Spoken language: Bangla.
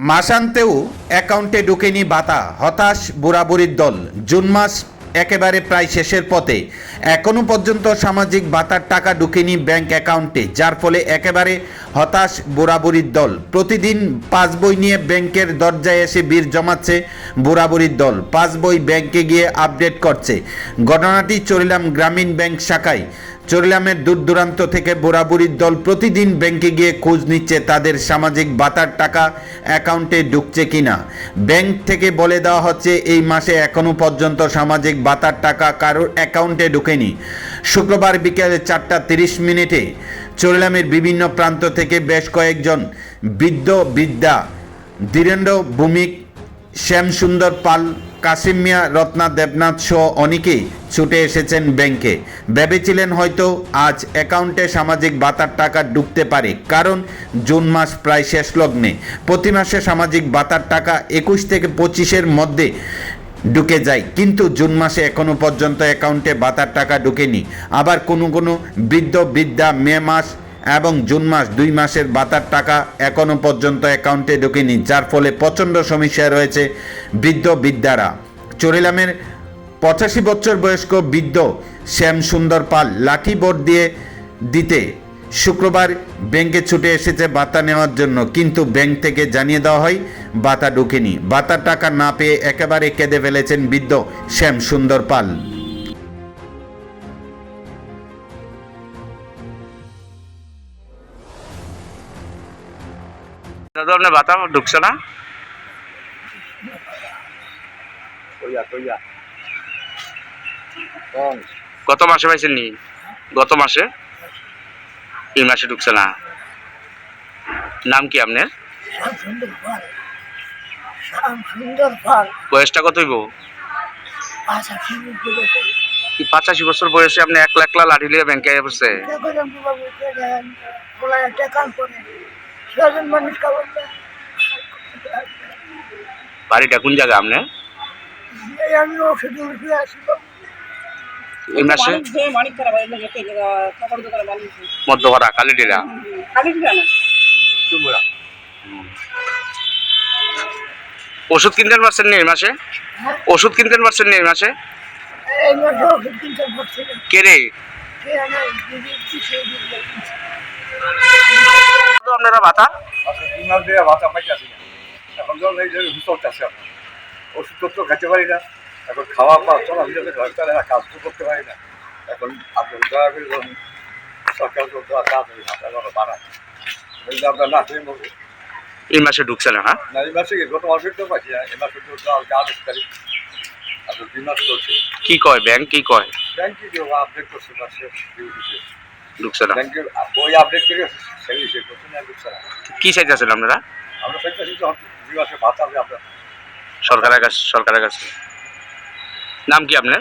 মাসান্তেও অ্যাকাউন্টে ঢুকেনি বাতা, হতাশ বুড়াবুড়ির দল। জুন মাস একেবারে প্রায় শেষের পথে। এখনও পর্যন্ত সামাজিক ভাতার টাকা ঢুকেনি ব্যাংক অ্যাকাউন্টে, যার ফলে একেবারে হতাশ বুড়াবুড়ির দল। প্রতিদিন পাঁচ বই নিয়ে ব্যাংকের দরজায় এসে বীর জমাচ্ছে বুড়াবুড়ির দল। পাঁচ বই ব্যাংকে গিয়ে আপডেট করছে। ঘটনাটি চরিলাম গ্রামীণ ব্যাংক শাখায়। চরিলামের দূর দূরান্ত থেকে বুড়াবুড়ির দল প্রতিদিন ব্যাংকে গিয়ে খোঁজ নিচ্ছে তাদের সামাজিক ভাতার টাকা অ্যাকাউন্টে ঢুকছে কিনা। ব্যাংক থেকে বলে দেওয়া হচ্ছে, এই মাসে এখনও পর্যন্ত সামাজিক ভাতার টাকা কারোর অ্যাকাউন্টে ঢুকেনি। শুক্রবার বিকেলে চারটা তিরিশ মিনিটে চরিলামের বিভিন্ন প্রান্ত থেকে বেশ কয়েকজন বৃদ্ধ বিদ্যা ধীরেন্দ্র ভূমিক, শ্যামসুন্দর পাল কাসিম মিয়া, রত্না দেবনাথ সহ অনেকেই ছুটে এসেছেন ব্যাংকে। ভেবেছিলেন হয়তো আজ অ্যাকাউন্টে সামাজিক ভাতার টাকা ঢুকতে পারে, কারণ জুন মাস প্রায় শেষ লগ্নে। প্রতি মাসে সামাজিক ভাতার টাকা একুশ থেকে পঁচিশের মধ্যে ঢুকে যায়, কিন্তু জুন মাসে এখনও পর্যন্ত অ্যাকাউন্টে ভাতার টাকা ঢুকেনি। আবার কোনো কোনো বৃদ্ধ, বৃদ্ধা মে মাস এবং জুন মাস দুই মাসের বাতার টাকা এখনও পর্যন্ত অ্যাকাউন্টে ঢোকেনি, যার ফলে প্রচণ্ড সমস্যায় রয়েছে বৃদ্ধ বৃদ্ধারা। চরিলামের পঁচাশি বছর বয়স্ক বৃদ্ধ শ্যাম সুন্দর পাল লাঠি বোর্ড দিয়ে দিতে শুক্রবার ব্যাংকে ছুটে এসেছে বাতা নেওয়ার জন্য, কিন্তু ব্যাংক থেকে জানিয়ে দেওয়া হয় বাতা ঢুকেনি। বাতার টাকা না পেয়ে একেবারে কেঁদে ফেলেছেন বৃদ্ধ শ্যাম সুন্দর পাল। দাদা আপনার বাতা ঢুকছে না? গত মাসে পাইছেন নি গত মাসে? এই মাসে ঢুকছে না। নাম কি আপনার? বয়সটা কত হইব? পঁচাশি বছর বয়সে। আপনি এক লাখ লাঠি লিয়ে ব্যাংকে আয়া মানুষ খাবার। বাড়িটা কোন জায়গা আপনার? এই আমি ওষুধ এই মাসে? কালিডিরা? ওষুধ কিনতে পারছেন নি এই মাসে? ওষুধ কিনতে পারছেন নি এই মাসে? কে রে? আপনারা আচ্ছা দুই মাস দিয়ে ভাত আসি এখন যখন এই যে হুসল চাষে আমরা ওষুধ তো খেতে পারি না এখন খাওয়া পাওয়া চলা ভিতরে ঘর না কাজ তো করতে পারি না। এখন আপনার দয়া করে যখন সরকার তো হয়ে হাতে ঘর বাড়ায়। আপনার না খেয়ে মরবো এই মাসে ঢুকছে না হ্যাঁ? না এই মাসে কি গত মাসে তো পাচ্ছি না এই মাসে তো কাজ তারিখ আপনার দুই মাস চলছে। কি কয় ব্যাংক কি কয়? ব্যাংকে যে আপডেট করছে মাসে ঢুকছে না। ব্যাংকের বই আপডেট করে কি চাইতেছেন আপনারা? সরকারের কাছে সরকারের কাছে নাম কি আপনার?